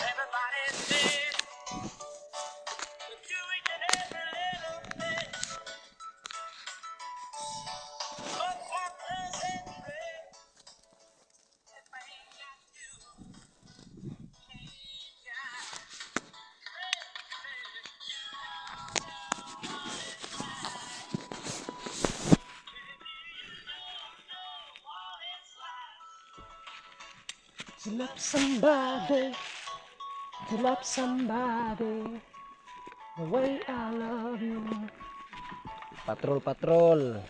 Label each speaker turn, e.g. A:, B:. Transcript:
A: Everybody's
B: to love somebody, to love somebody, the way I love you. Patrol, patrol.